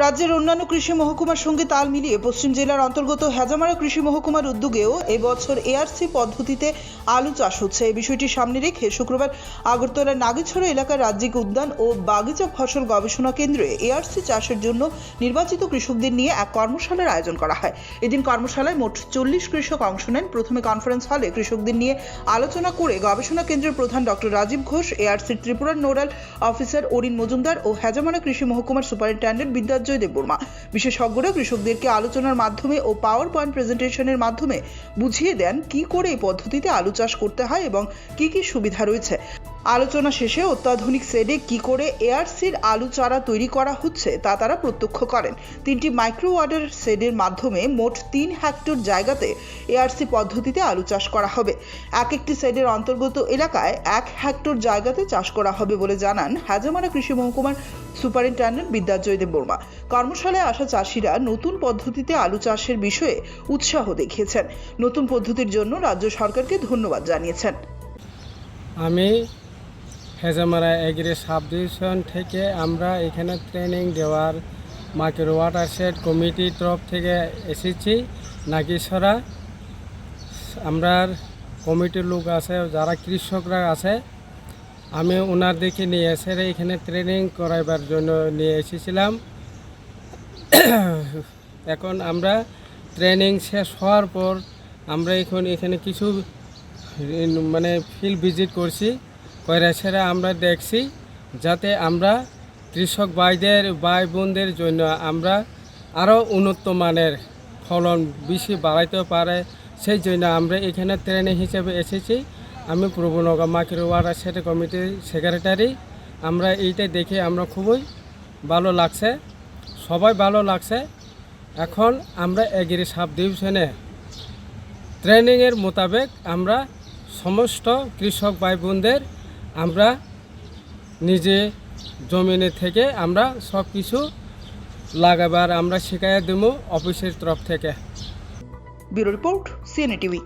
রাজ্যের অন্যান্য কৃষি মহকুমার সঙ্গে তাল মিলিয়ে পশ্চিম জেলার অন্তর্গত হেজামারা কৃষি মহকুমার উদ্যোগেও এবছর এআরসি পদ্ধতিতে আলু চাষ হচ্ছে। এই বিষয়টি সামনে রেখে শুক্রবার আগরতলার নাগেছড়া এলাকার রাজ্যিক উদ্যান ও বাগিচা ফসল গবেষণা কেন্দ্রে এআরসি চাষের জন্য নির্বাচিত কৃষকদের নিয়ে এক কর্মশালার আয়োজন করা হয়। এদিন কর্মশালায় মোট চল্লিশ কৃষক অংশ নেন। প্রথমে কনফারেন্স হলে কৃষকদের নিয়ে আলোচনা করে গবেষণা কেন্দ্রের প্রধান ডক্টর রাজীব ঘোষ এআরসির ত্রিপুরার নোডাল অফিসার অরিন মজুমদার ও হেজামারা কৃষি মহকুমার সুপারিনটেন্ডেন্ট বিদ্যাজয় দেববর্মা বিশেষজ্ঞরা কৃষকদেরকে আলোচনার মাধ্যমে ও পাওয়ার পয়েন্ট প্রেজেন্টেশনের মাধ্যমে বুঝিয়ে দেন কি করে এই পদ্ধতিতে আলু চাষ করতে হয় এবং কি কি সুবিধা রয়েছে। আলোচনা শেষে অত্যাধুনিক সেডে কি করে এআরসির আলু চারা তৈরি করা হচ্ছে তা তারা প্রত্যক্ষ করেন। তিনটি মাইক্রো ওয়াটার সেডের মাধ্যমে মোট তিন হেক্টর জায়গাতে এআরসি পদ্ধতিতে আলু চাষ করা হবে। এক একটি সেডের অন্তর্গত এলাকায় এক হেক্টর জায়গাতে চাষ করা হবে বলে জানান হাজামারা কৃষি মহকুমার সুপারিনটেন্ডেন্ট বিদ্যাজয় দেব বর্মা। কর্মশালায় আসা চাষিরা নতুন পদ্ধতিতে আলু চাষের বিষয়ে উৎসাহ দেখিয়েছেন। নতুন পদ্ধতির জন্য রাজ্য সরকারকে ধন্যবাদ জানিয়েছেন। আমি হেজামারা এগ্রি সাব ডিভিশন থেকে আমরা এখানে ট্রেনিং দেওয়ার মাকের ওয়াটারশেড কমিটির তরফ থেকে এসেছি। নাগেশ্বরা, আমরা কমিটির লোক আছে, যারা কৃষকরা আছে, আমি ওনার ওনাদেরকে নিয়ে এসে এখানে ট্রেনিং করাইবার জন্য নিয়ে এসেছিলাম। এখন আমরা ট্রেনিং শেষ হওয়ার পর আমরা এখন এখানে কিছু মানে ফিল্ড ভিজিট করছি। কয়রা সেরা আমরা দেখছি, যাতে আমরা কৃষক ভাইদের ভাই বোনদের জন্য আমরা আরও উন্নত মানের ফলন বেশি বাড়াইতে পারে, সেই জন্য আমরা এখানে ট্রেনিং হিসেবে এসেছি। আমি প্রবনগা মাকির ওয়াটার সেট কমিটির সেক্রেটারি আমরা এইটা দেখে আমরা খুবই ভালো লাগছে, সবাই ভালো লাগছে। এখন আমরা এগিরি সাব ডিভিশনে। ট্রেনিংয়ের মোতাবেক আমরা সমস্ত কৃষক ভাই বোনদের আমরা নিজে জমিনে থেকে আমরা সব কিছু লাগাবার আমরা শিখাইয়া দেবো অফিসের তরফ থেকে। Bureau report, CNA TV.